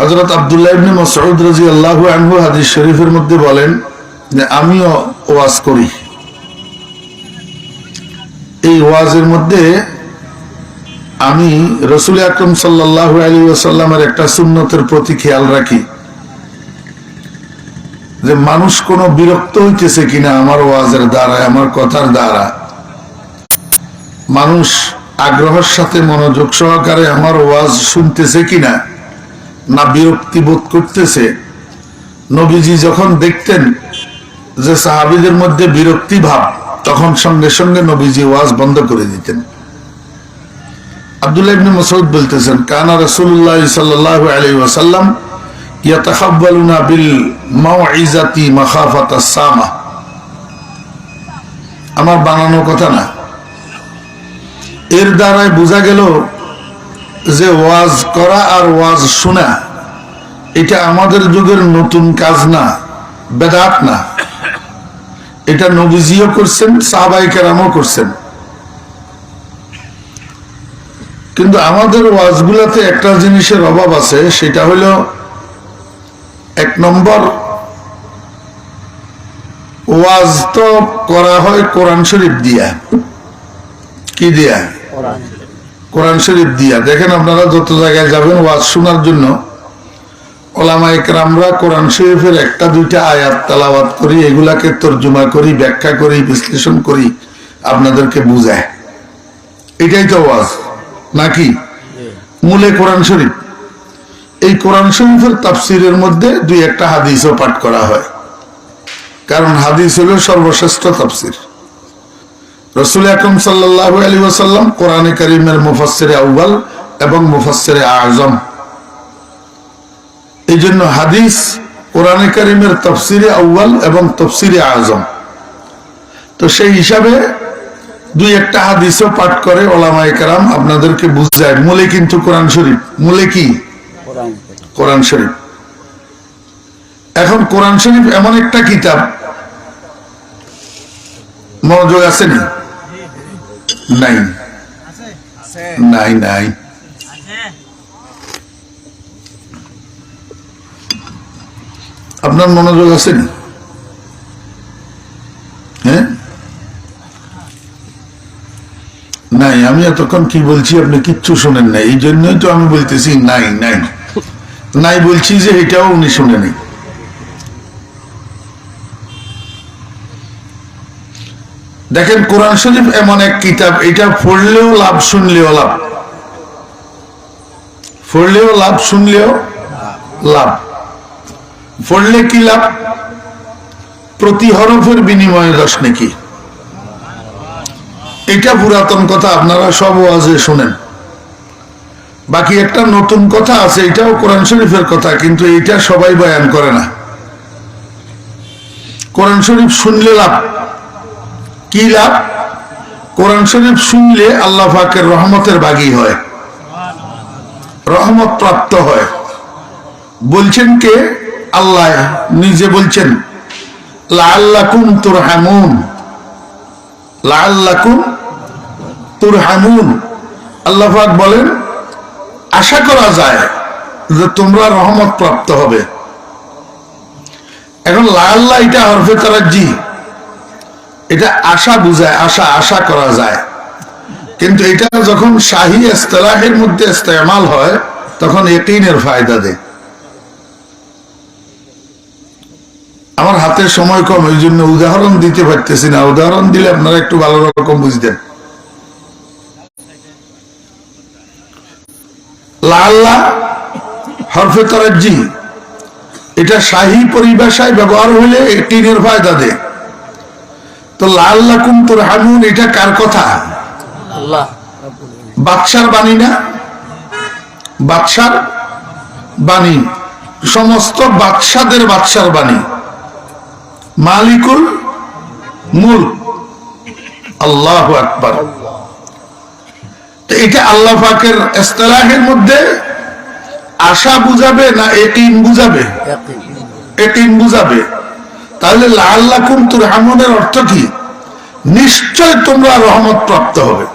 হজরত আবদুল্লাহ ইবনে মাসউদ রাদিয়াল্লাহু আনহু হাদিস শরীফের মধ্যে বলেন যে, আমিও ওয়াজ করি। এই ওয়াজের মধ্যে আমি রসুল আকরম সাল্লাহ আলী আসাল্লামের একটা সুন্নতের প্রতি খেয়াল রাখি। যে, মানুষ কোনো বিরক্ত হইতেছে কিনা আমার ওয়াজের দ্বারা আমার কথার দ্বারা? মানুষ আগ্রহের সাথে মনোযোগ সহকারে আমার ওয়াজ শুনতেছে কিনা? না বিরক্তি বোধ করতেছে। নবীজি যখন দেখতেন যে সাহাবিদের মধ্যে বিরক্তি ভাব, তখন সঙ্গে সঙ্গে নবীজি ওয়াজ বন্ধ করে দিতেন। আমার বানানো কথা না। এর দ্বারাই বোঝা গেল যে ওয়াজ করা আর ওয়াজ শোনা, এটা আমাদের যুগের নতুন কাজ না, বেদাত না। এটা নবীজিও করছেন, সাহাবাই কেরামও করছেন। কিন্তু আমাদের ওয়াজগুলাতে একটা জিনিসের অভাব আছে, সেটা হলো এক নম্বর, ওয়াজ তো করা হয় কোরআন শরীফ দিয়া। কি দিয়া? কোরআন শরীফ দিয়া। দেখেন আপনারা যত জায়গায় যাবেন ওয়াজ শোনার জন্য ওলামাইকরামরা কোরআন শরীফের একটা, দুইটা আয়াত তালাবাত করি, এগুলাকে তর্জমা করি, ব্যাখ্যা করি, বিশ্লেষণ করি, আপনাদেরকে বুঝায়। এটাই তো ওয়াজ, নাকি? মূলে কোরআন শরীফ। এই কোরআন শরীফের তাফসিরের মধ্যে দুই একটা হাদিসও পাঠ করা হয়। কারণ হাদিস হলো সর্বশ্রেষ্ঠ তাফসির। রসুল আকরম সাল্লাহ আলী ওসাল্লাম কোরআনে করিমের মুফাসের আউ্বাল এবং মুফাসের আজম এই জন্য হাদিস কোরআনে করিমের তফসিরে আউ্বাল এবং তফসিরে আজম তো সেই হিসাবে দুই একটা হাদিসও পাঠ করে ওলামায় কারাম আপনাদেরকে বুঝায়। মূলে কিন্তু কোরআন শরীফ। মূলে কি? কোরআন শরীফ। এখন কোরআন শরীফ এমন একটা কিতাব। মনোযোগ আছে নি? আপনার মনোযোগ আছে হ্যাঁ? নাই, আমি এতক্ষণ কি বলছি আপনি কিচ্ছু শোনেন নাই। এই জন্যই তো আমি বলতেছি নাই নাই। নাই বলছি যে এটাও উনি শুনেনি। দেখেন কোরআন শরীফ এমন এক কিতাব, এটা পড়লেও লাভ, শুনলেও লাভ। পড়লেও লাভ, শুনলেও লাভ। পড়লে কি লাভ? প্রতি হরফের বিনিময়ে দশ নাকি? এটা পুরাতন কথা, আপনারা সব ওয়াজে শোনেন। বাকি একটা নতুন কথা আছে, এটাও কোরআন শরীফের কথা, কিন্তু এটা সবাই বয়ান করে না। কোরআন শরীফ শুনলে লাভ। কি লাভ? কোরআন শরীফ শুনলে আল্লাহ ফাকের রহমতের বাগি হয়। রহমত প্রাপ্ত হয়। বলছেন কে? আল্লাহ নিজে বলছেন লাল্লাকুম তোর হামুন লাল্লাকুম তোর হামুন আল্লাহ পাক বলেন, আশা করা যায় যে তোমরা রহমত প্রাপ্ত হবে। এখন লাল্লা এটা হরফে তারাজি এটা আশা বুঝায়, আশা আশা করা যায়। কিন্তু এটা যখন শাহী ইস্তেলাহের মধ্যে ইস্তেমাল হয়, তখন একিনের ফায়দা দেয়। আমার হাতে সময় কম, এই জন্য উদাহরণ দিতে পারতেছি না। উদাহরণ দিলে আপনারা একটু ভালো রকম বুঝতেন। লাল্লা হরফে তারাজি এটা শাহী পরিভাষায় ব্যবহার হলে টিনের ফায়দা দেয়। তো লাল্লা কুমতুর হামুন এটা কার কথা? আল্লাহ। বাদশার বাণী না? বাদশার বাণী। সমস্ত বাদশাদের বাদশার বাণী। মালিকুল মূল আল্লাহ আকবার। তো এটা আল্লাহ পাকের ইস্তেলাহের মধ্যে আশা বুঝাবে না এটিম বুঝাবে? এটিম বুঝাবে। তাহলে লাল্লাকুম তুর হামনের অর্থ কি? নিশ্চয় তোমরা রহমত প্রাপ্ত হবে।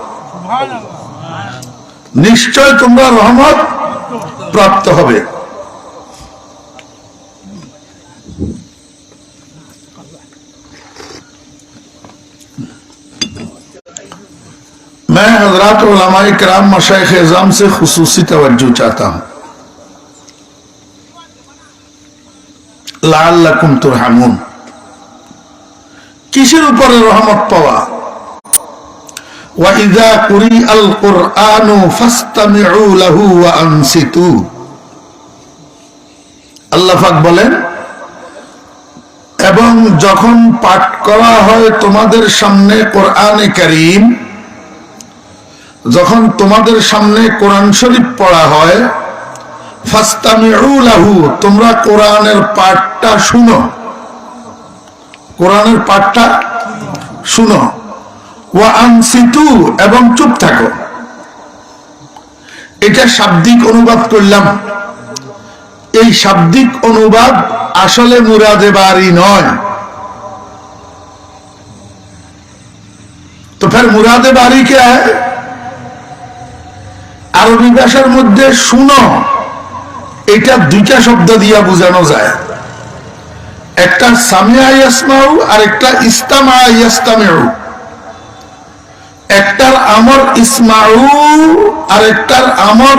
নিশ্চয় তোমরা রহমত প্রাপ্ত হবে। मैं हजरात हमारे कराम मशाख एजाम से खसूसी तवज्जो चाहता हूं। लाल लकुम तुरहमून। কিসের উপরে রহমত পাওয়া وإذا قرئ القرآن فاستمعوا له وأنصتوا আল্লাহ পাক বলেন এবং যখন পাঠ করা হয় তোমাদের সামনে কোরআনে করিম যখন তোমাদের সামনে কোরআন শরীফ পড়া হয় ফাস্তামিউ লাহু তোমরা কোরআনের পাঠটা শুনো কোরআনের পাঠটা শুনো। ওয়া এবং চুপ থাকো। এটা শাব্দিক অনুবাদ করলাম। এই শাব্দিক অনুবাদ আসলে মুরাদে বাড়ি নয়। তো ফের মুরাদে বাড়ি কে আরবি ভাষার মধ্যে শুনো, এটা দুইটা শব্দ দিয়া বোঝানো যায়। একটা সামিয়া ইয়াসমাউ আর একটা ইস্তামা ইয়াস্তামেউ একটার আমর ইসমাউ আর একটার আমর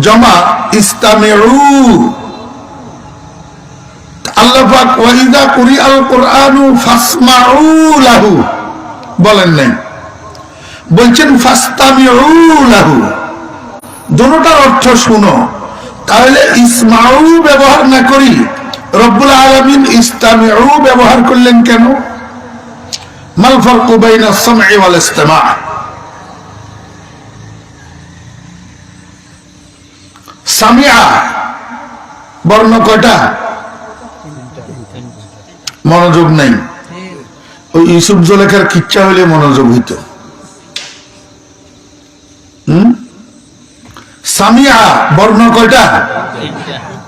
জমা ইস্তামেউ। আল্লাহ বলেন নাই। বলছেন অর্থ শুনো। তাহলে ইসমাউ ব্যবহার না করি রব্বুল আলমিন ইস্তামিউ ব্যবহার করলেন কেন? মাল ফারকু বাইনা সামঈ ওয়াল ইস্তিমা। সামিয়া বর্ণ মনোযোগ নাই। ওই ইউসুফ জলেখার কিচ্ছা হইলে মনোযোগ হইত। সামিয়া বর্ণ কয়টা?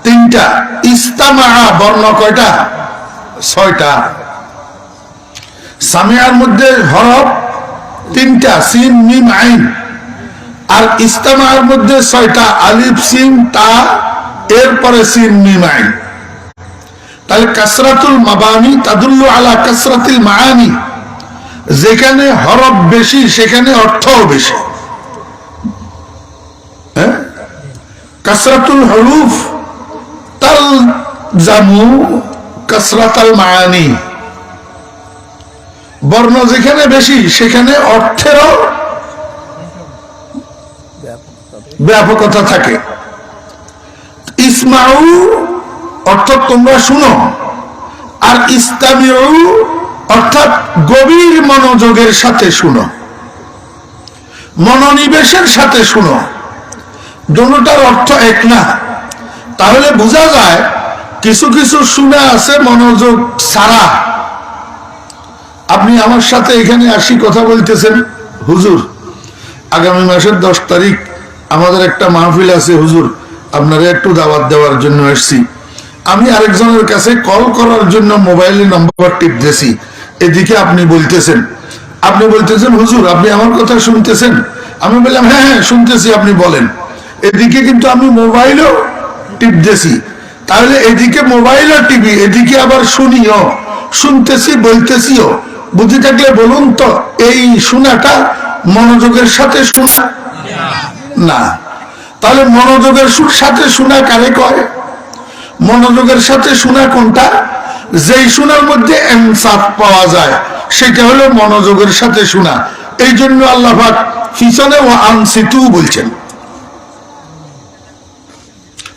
তিনটা। ইস্তামা বর্ণ কয়টা? ছয়টা। সামিয়ার মধ্যে হরফ তিনটা, সিন, মিম, আইন। আর ইস্তামার মধ্যে ছয়টা, আলিফ, সিন, তা এরপরে সিন, মিম, আইন। তাহলে কাসরাতুল মাবানি তাদুল্লু আলা কাসরাতুল মাআনি। যেখানে হরফ বেশি, সেখানে অর্থও বেশি। হ্যাঁ? কাসরাতুল হরুফ জামু কাসরাতাল মায়ানি বর্ণ যেখানে বেশি, সেখানে অর্থেরও ব্যাপকতা থাকে। ইসমাউ অর্থাৎ তোমরা শুনো, আর ইসলামীয় অর্থাৎ গভীর মনোযোগের সাথে শুনো, মনোনিবেশের সাথে শুনো। দুটার অর্থ এক না। তাহলে বোঝা যায় কিছু কিছু শুনে আছে মনোযোগ সারা আপনি আমার সাথে এখানে আসি কথা বলতেছেন, হুজুর। আগামী মাসের দশ তারিখ আমাদের একটা মাহফিল আছে, হুজুর। আপনারা একটু দাওয়াত দেওয়ার জন্য এসছি। আমি আরেকজনের কাছে কল করার জন্য মোবাইলে নম্বর টিপ দিয়েছি এদিকে আপনি বলতেছেন। আপনি বলতেছেন, হুজুর, আপনি আমার কথা শুনতেছেন? আমি বললাম হ্যাঁ হ্যাঁ শুনতেছি, আপনি বলেন। এদিকে কিন্তু আমি মোবাইলও টিপ দিয়েছি তাহলে এদিকে মোবাইলও টিভি, এদিকে আবার শুনিও, শুনতেছি, বলতেছিও। বুদ্ধি থাকলে বলুন তো, এই শোনাটা মনোযোগের সাথে শোনা? না। তাহলে মনোযোগের সাথে শোনা কারে কয়? মনোযোগের সাথে শোনা কোনটা? যেই শোনার মধ্যে এনসাফ পাওয়া যায়, সেটা হলো মনোযোগের সাথে শোনা। এই জন্য আল্লাহ পিছনে ও আনসিতু বলছেন।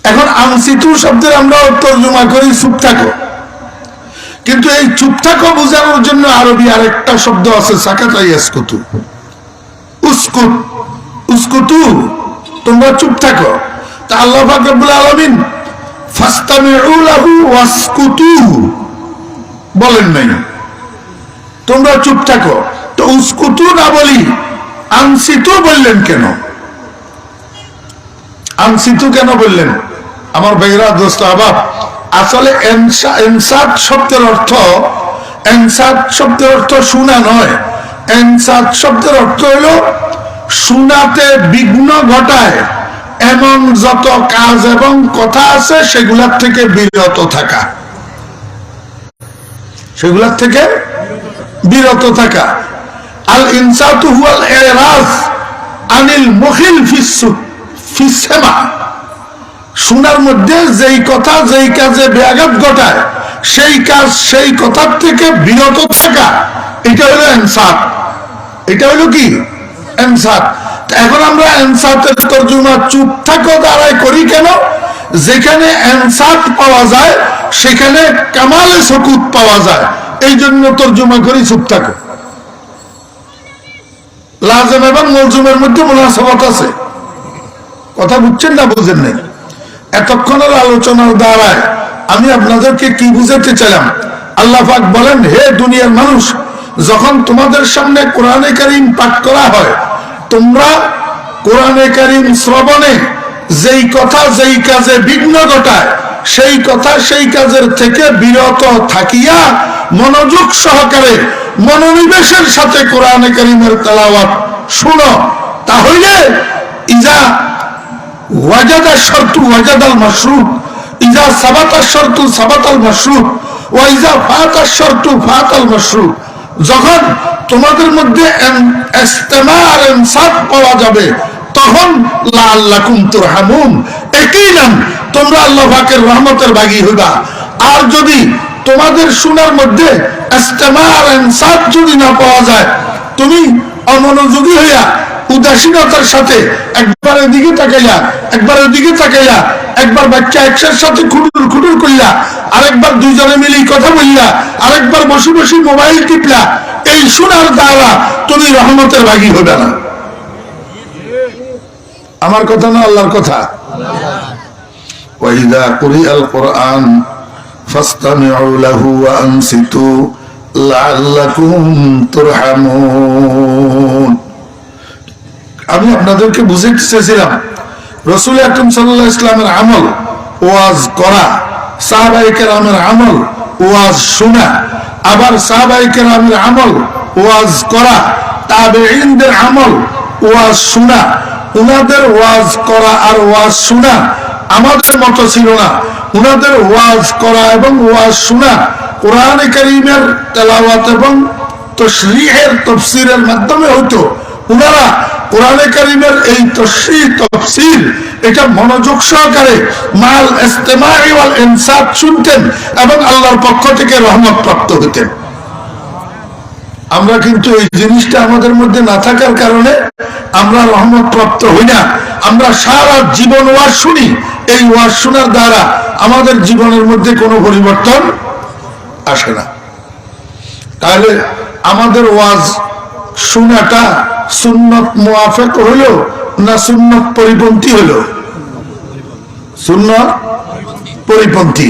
এখন আনসিতু শব্দের আমরা তর্জমা করি, চুপ থাকো। কিন্তু এই চুপ থাকো বোঝানোর জন্য আরবি আরেকটা শব্দ আছে, সাকাতাই উস্কুত। তোমরা চুপ থাকো। তা আল্লাহ আলমিন বলেন নাই। তোমরা চুপ থাকো। তো উস্কুতু না বলি, আনসিতু বললেন কেন? আনসিতু কেন বললেন? আমার বেগরা দোস্ত আবাব আসলে এনসাদ শব্দের অর্থ, এনসাদ শব্দের অর্থ শোনা নয়। এনসাদ শব্দের অর্থ হলো শোনাতে বিঘ্ন ঘটায়। এমন যত কাজ এবং কথা আছে, সেগুলার থেকে বিরত থাকা। সেগুলার থেকে বিরত থাকা। আল ইনসাতু হুয়াল এরাজ আনিল মহিল ফিসু ফিসেমা শোনার মধ্যে যেই কথা, যেই কাজে ব্যাঘাত ঘটায়, সেই কাজ, সেই কথার থেকে বিরত থাকা, এটা হলো এনসার এটা হলো কি? এনসার এখন আমরা এনসাতের তর্জমা চুপ থাকো, দাঁড়ায় করি কেন? যেখানে এনসাত পাওয়া যায়, সেখানে কামালে সকুত পাওয়া যায়। এই জন্য তর্জমা করি, চুপ থাকো। লাজম এবং মলজুমের মধ্যে মোনাসাবাত আছে। কথা বুঝছেন না বুঝেন নাই? এতক্ষণের আলোচনার দ্বারায় আমি আপনাদেরকে কি বুঝাতে চাইলাম? আল্লাহ পাক বলেন, হে দুনিয়ার মানুষ, যখন তোমাদের সামনে কোরআনে কারিম পাঠ করা হয়, তোমরা কোরআনে কারিম শ্রবণে যেই কথা যেই কাজে বিঘ্ন ঘটায়, সেই কথা সেই কাজের থেকে বিরত থাকিয়া মনোযোগ সহকারে মনোনিবেশের সাথে কোরআনে কারিমের তেলাওয়াত শুনো। তাহলে ইজা ওয়াজাদা শর্তু, ওয়াজাদাল ইজা সাবাতা শর্তু, সাবাতাল ওয়াইজা ফাতা শর্তু, ফাতাল যখন তোমাদের মধ্যে আর ইনসাফ পাওয়া যাবে, তখন তুরহামুন। একই নাম, তোমরা আল্লাহ পাকের রহমতের ভাগী হইবা। আর যদি তোমাদের শোনার মধ্যে আর ইনসাফ যদি না পাওয়া যায়, তুমি অমনোযোগী হইয়া উদাসীনতার সাথে একবার এদিকে তাকাইয়া একবার ওদিকে তাকাইয়া একবার বাচ্চা একসার সাথে খুটুর খুটুর কইলা আরেকবার দুইজনে মিলে কথা বললা আরেকবার বসে বসে মোবাইল টিপলা এই শোনার দ্বারা তুমি রহমতের ভাগী হবে না আমার কথা না আল্লাহর কথা وإذا قرئ القرآن فاستمعوا له وأنصتوا لعلكم ترحمون আমি আপনাদেরকে বুঝাইতে চেয়েছিলাম, রসুল আকরম সাল্লাহ ইসলামের আমল, ওয়াজ করা সাহাবাইকের আমের আমল, ওয়াজ শোনা, আবার সাহাবাইকের আমের আমল, ওয়াজ করা তাবে আমল, ওয়াজ শোনা ওয়াজ করা আর ওয়াজ শোনা আমাদের মতো ছিল না। উনাদের ওয়াজ করা এবং ওয়াজ শোনা কোরআনে করিমের তেলাওয়াত এবং তশরিহের তফসিরের মাধ্যমে হইতো। উনারা কোরআনে কারিমের এই তশরি তফসির, এটা মনোযোগ সহকারে মাল ইস্তেমাই ইনসাফ শুনতেন এবং আল্লাহর পক্ষ থেকে রহমত প্রাপ্ত হতেন। আমরা কিন্তু এই জিনিসটা আমাদের মধ্যে না থাকার কারণে আমরা রহমত প্রাপ্ত হই না। আমরা সারা জীবন ওয়াজ শুনি। এই ওয়াজ শোনার দ্বারা আমাদের জীবনের মধ্যে কোনো পরিবর্তন আসে না। তাহলে আমাদের ওয়াজ শোনাটা সুন্নত মুআফেক হলো না সুন্নত পরিপন্থী হলো সুন্নত পরিপন্থী।